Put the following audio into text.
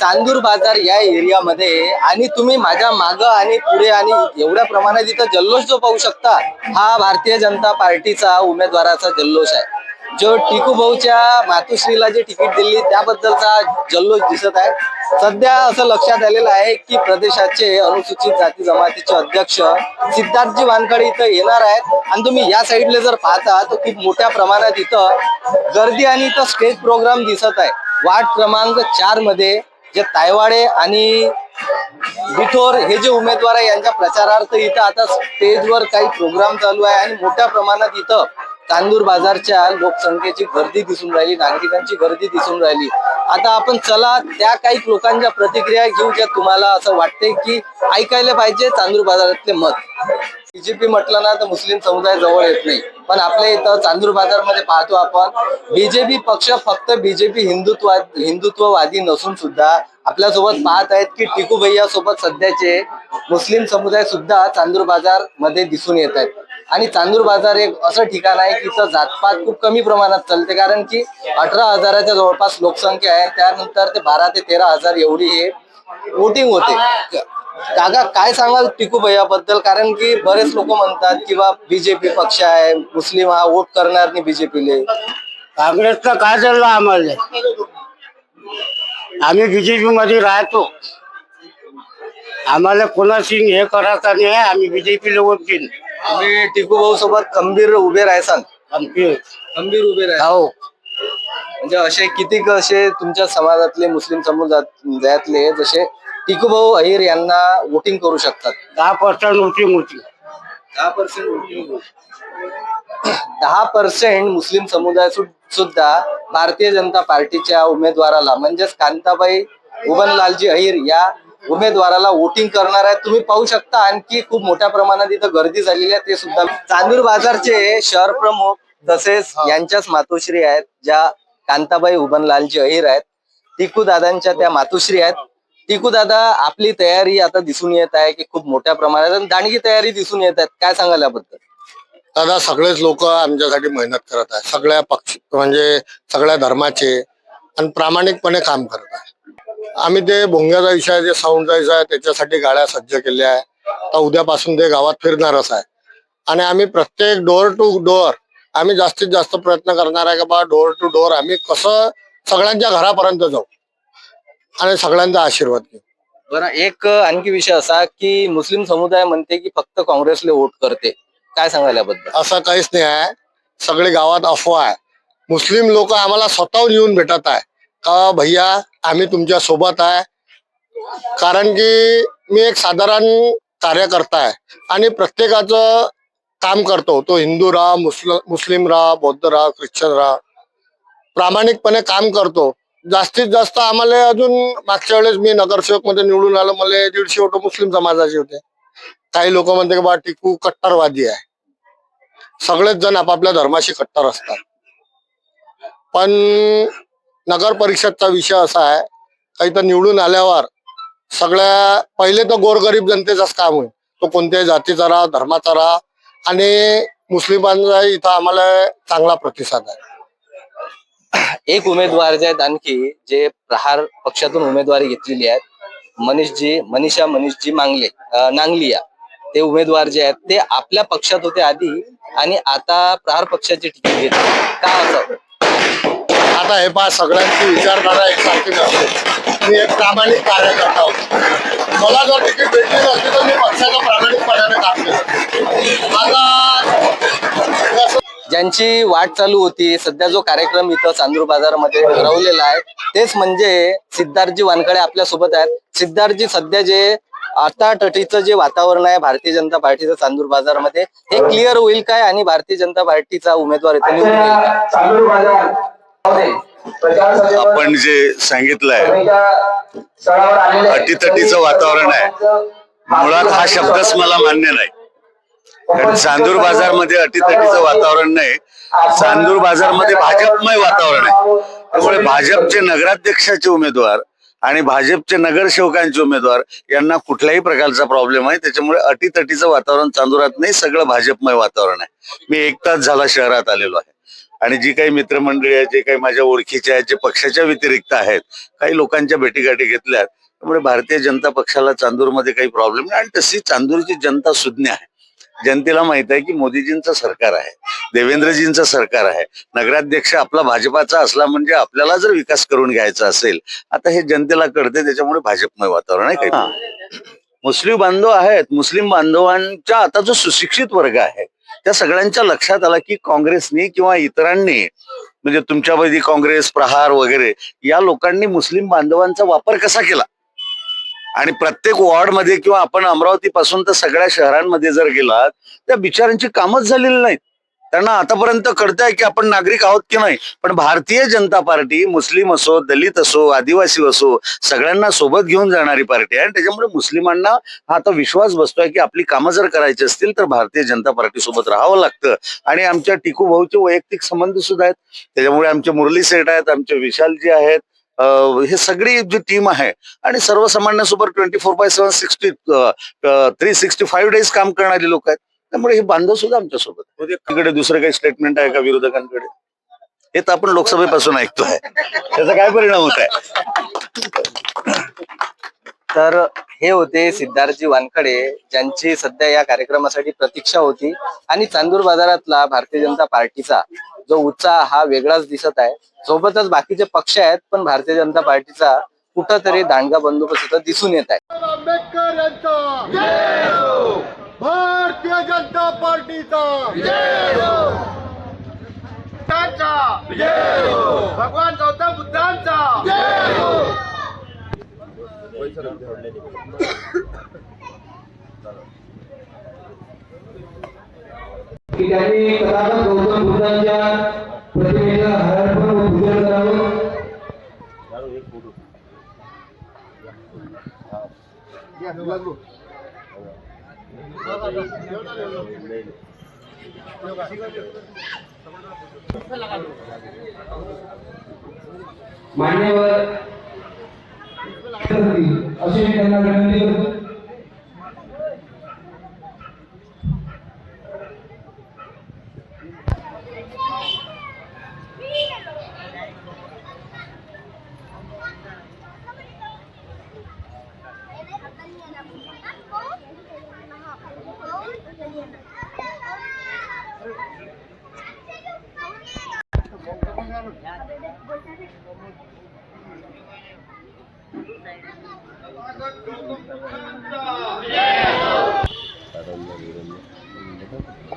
चांदूर बाजार या एरियामध्ये आणि तुम्ही माझ्या माग आणि पुढे आणि एवढ्या प्रमाणात इथं जल्लोष जो पाहू शकता हा भारतीय जनता पार्टीचा उमेदवाराचा जल्लोष आहे. जो टिकू भाऊच्या मातुश्रीला जे तिकीट दिली त्याबद्दलचा जल्लोष दिसत आहे. सध्या असं लक्षात आलेलं आहे की प्रदेशाचे अनुसूचित जाती जमातीचे अध्यक्ष सिद्धार्थजी वानखडे इथं येणार आहेत. आणि तुम्ही या साईडला जर पाहता तर खूप मोठ्या प्रमाणात इथं गर्दी आणि इथं स्टेज प्रोग्राम दिसत आहे. वार्ड क्रमांक चारमध्ये जे तायवाडे आणि बिठोर हे जे उमेदवार आहे यांच्या प्रचारार्थ इथं आता स्टेजवर काही प्रोग्राम चालू आहे आणि मोठ्या प्रमाणात इथं तांदूर बाजारच्या लोकसंख्येची गर्दी दिसून राहिली नागरिकांची गर्दी दिसून राहिली. आता आपण चला त्या काही लोकांच्या प्रतिक्रिया घेऊ ज्या तुम्हाला असं वाटतंय की ऐकायला पाहिजे चांदूर बाजारातले मत. बीजेपी म्हटलं ना तर मुस्लिम समुदाय जवळ येत नाही. पण आपल्या इथं चांदूर बाजारमध्ये पाहतो आपण बीजेपी पक्ष फक्त बीजेपी हिंदुत्व हिंदुत्ववादी नसून सुद्धा आपल्यासोबत पाहत आहेत की टिकू भैया सोबत सध्याचे मुस्लिम समुदाय सुद्धा चांदूर बाजारमध्ये दिसून येत आहेत. आणि चांदूर बाजार एक असं ठिकाण आहे की जातपात खूप कमी प्रमाणात चालते कारण की अठरा हजाराच्या जवळपास लोकसंख्या आहे. त्यानंतर ते बारा ते तेरा हजार एवढी हे वोटिंग होते. काका काय सांगाल टिकू भैयाबद्दल? कारण की बरेच लोक म्हणतात किंवा बीजेपी पक्ष आहे मुस्लिम हा वोट करणार नाही बीजेपीले काँग्रेसचं काय चाललं आम्हाला? आम्ही बीजेपी मध्ये राहतो. आम्हाला कोणाशी हे करायचं नाही आम्ही बीजेपीला वोट देईन. तुम्ही टिकू भाऊ सोबत खंबीर उभे राहसान आमची खंबीर. उभे राहा हो. म्हणजे असे कितीक असे तुमच्या समाजातले मुस्लिम समुदायातले जसे टिकू भाऊ अहिर यांना वोटिंग करू शकतात. दहा पर्सेंट वोटिंग होती. दहा पर्सेंट वोटिंग दहा पर्सेंट मुस्लिम समुदाय सु- सुद्धा भारतीय जनता पार्टीच्या उमेदवाराला म्हणजेच कांताबाई उबनलालजी अहिर या उमेदवाराला वोटिंग करणार आहेत. तुम्ही पाहू शकता आणखी खूप मोठ्या प्रमाणात इथं गर्दी झालेली आहे. ते सुद्धा चांदूर बाजारचे शहर प्रमुख तसेच यांच्याच मातोश्री आहेत ज्या कांताबाई उबनलालजी अहिर आहेत. टिकू दादांच्या त्या मातोश्री आहेत. टिकू दादा आपली तयारी आता दिसून येत आहे की खूप मोठ्या प्रमाणात आणि दांडगी तयारी दिसून येत आहेत. काय सांगाल याबद्दल? दादा सगळेच लोक आमच्यासाठी मेहनत करत आहे सगळ्या पक्ष म्हणजे सगळ्या धर्माचे आणि प्रामाणिकपणे काम करत आहे आम्ही ते भोंग्याचा विषय जे साऊंडचा विषय आहे त्याच्यासाठी गाड्या सज्ज केल्या आहे तर उद्यापासून ते गावात फिरणारच आहे. आणि आम्ही प्रत्येक डोअर टू डोअर आम्ही जास्तीत जास्त प्रयत्न करणार आहे की बा डोअर टू डोअर आम्ही कसं सगळ्यांच्या घरापर्यंत जाऊ. आणि सगळ्यांचा आशीर्वाद घेऊ. बरं एक आणखी विषय असा की मुस्लिम समुदाय म्हणते की फक्त काँग्रेसला वोट करते. काय सांगाल याबद्दल? असं काहीच नाही आहे. सगळे गावात अफवा आहे. मुस्लिम लोक आम्हाला स्वतःहून येऊन भेटत आहे. का भैया आम्ही तुमच्यासोबत आहे. कारण की मी एक साधारण कार्यकर्ता आहे. आणि प्रत्येकाचं काम करतो. तो हिंदू राहा मुस्लिम मुस्लिम राहा बौद्ध राहा ख्रिश्चन राहा. प्रामाणिकपणे काम करतो. जास्तीत जास्त आम्हाला अजून मागच्या वेळेस मी नगरसेवकमध्ये निवडून आलो मला दीडशे वोट मुस्लिम समाजाचे होते. काही लोक म्हणते की बा टिकू कट्टरवादी आहे. सगळेच जण आपापल्या धर्माशी कट्टर असतात. पण नगर परिषदचा विषय असा आहे काही तर निवडून आल्यावर सगळ्या पहिले तर गोरगरीब जनतेचाच काम होईल. तो कोणत्याही जातीचा राहा धर्माचा राहा आणि मुस्लिमांचा इथं आम्हाला चांगला प्रतिसाद आहे. एक उमेदवार जे आहेत आणखी जे प्रहार पक्षातून उमेदवारी घेतलेली आहेत मनीषजी मनीषा मनीषजी मांगले नांगलिया. ते उमेदवार जे आहेत ते आपल्या पक्षात होते आधी आणि आता प्रहार पक्षाचे तिकीट घेत का असं? आता हे पा सगळ्यांची विचारधारा एकसारखी नसते. मी एक प्रामाणिक कार्यकर्ता होतो. मला जर तिकीट भेटली नसती तर मी पक्षाच्या प्रामाणिकपणाने काम केलं. आता ज्यांची वाट चालू होती सध्या जो कार्यक्रम इथं चांदूर बाजारामध्ये ठरवलेला आहे तेच म्हणजे सिद्धार्थजी वानकडे आपल्यासोबत आहेत. सिद्धार्थजी सध्या जे आता टटीचं जे वातावरण आहे भारतीय जनता पार्टीचं चांदूर बाजारमध्ये हे क्लिअर होईल काय आणि भारतीय जनता पार्टीचा उमेदवार इथे निवडून येईल? काय? आपण जे सांगितलंय अटीतटीचं वातावरण आहे. मुळात हा शब्दच मला मान्य नाही. कारण चांदूर बाजारमध्ये अटीतटीचं वातावरण नाही. चांदूर बाजारमध्ये भाजपमय वातावरण आहे. त्यामुळे भाजपचे नगराध्यक्षाचे उमेदवार आणि भाजपचे नगरसेवकांचे उमेदवार यांना कुठल्याही प्रकारचा प्रॉब्लेम आहे. त्याच्यामुळे अटीतटीचं वातावरण चांदुरात नाही सगळं भाजपमय वातावरण आहे. मी एक तास झाला शहरात आलेलो आहे. आणि जी काही मित्रमंडळी आहेत जे काही माझ्या ओळखीचे आहेत जे पक्षाच्या व्यतिरिक्त आहेत काही लोकांच्या भेटीगाठी घेतल्यात. त्यामुळे भारतीय जनता पक्षाला चांदूरमध्ये काही प्रॉब्लेम नाही. आणि तशी चांदूरची जनता सुज्ञ आहे. जनतेला माहीत आहे की मोदीजींचं सरकार आहे देवेंद्रजींचं सरकार आहे. नगराध्यक्ष आपला भाजपाचा असला म्हणजे आपल्याला जर विकास करून घ्यायचा असेल आता हे जनतेला कळते त्याच्यामुळे भाजपमय वातावरण आहे काही. मुस्लिम बांधव आहेत मुस्लिम बांधवांच्या आता जो सुशिक्षित वर्ग आहे त्या सगळ्यांच्या लक्षात आला की काँग्रेसनी किंवा इतरांनी म्हणजे तुमच्यामध्ये काँग्रेस प्रहार वगैरे या लोकांनी मुस्लिम बांधवांचा वापर कसा केला? आणि प्रत्येक वॉर्डमध्ये किंवा आपण अमरावती पासून तर सगळ्या शहरांमध्ये जर गेलात त्या बिचारांची कामच झालेली नाहीत. त्यांना आतापर्यंत कळतंय की आपण नागरिक आहोत की नाही. पण भारतीय जनता पार्टी मुस्लिम असो दलित असो आदिवासी असो सगळ्यांना सोबत घेऊन जाणारी पार्टी आहे. आणि त्याच्यामुळे मुस्लिमांना हा आता विश्वास बसतोय की आपली कामं जर करायची असतील तर भारतीय जनता पार्टी सोबत राहावं लागतं. आणि आमच्या टिकू भाऊचे वैयक्तिक संबंध सुद्धा आहेत. त्याच्यामुळे आमचे मुरली सेठ आहेत आमचे विशालजी आहेत हे सगळी जी टीम आहे आणि सर्वसामान्यांसोबत twenty four by seven sixty three sixty five days काम करणारी लोक आहेत. त्यामुळे हे बांधव सुद्धा आमच्यासोबत आहेत. तिकडे दुसरं काही स्टेटमेंट आहे का विरोधकांकडे? हे तर आपण लोकसभेपासून ऐकतोय. त्याचा काय परिणाम होत आहे? तर हे होते सिद्धार्थजी वानखडे ज्यांची सध्या या कार्यक्रमासाठी प्रतीक्षा होती. आणि चांदूर बाजारातला भारतीय जनता पार्टीचा जो उत्साह हा वेगळाच दिसत आहे. सोबतच बाकीचे पक्ष आहेत पण भारतीय जनता पार्टीचा कुठंतरी दांडगा बंदोबस्त इथं दिसून येत आहे. आंबेडकर यांचा. भारतीय जनता पार्टीचा. भगवान गौतम बुद्धांचा. की त्यांनी कदाचित गौतम बुद्धांच्या प्रतिमेला हरण व पूजन करावं. मान्यवर अशी मी त्यांना विनंती करतो. 예. 잘한다. 잘한다.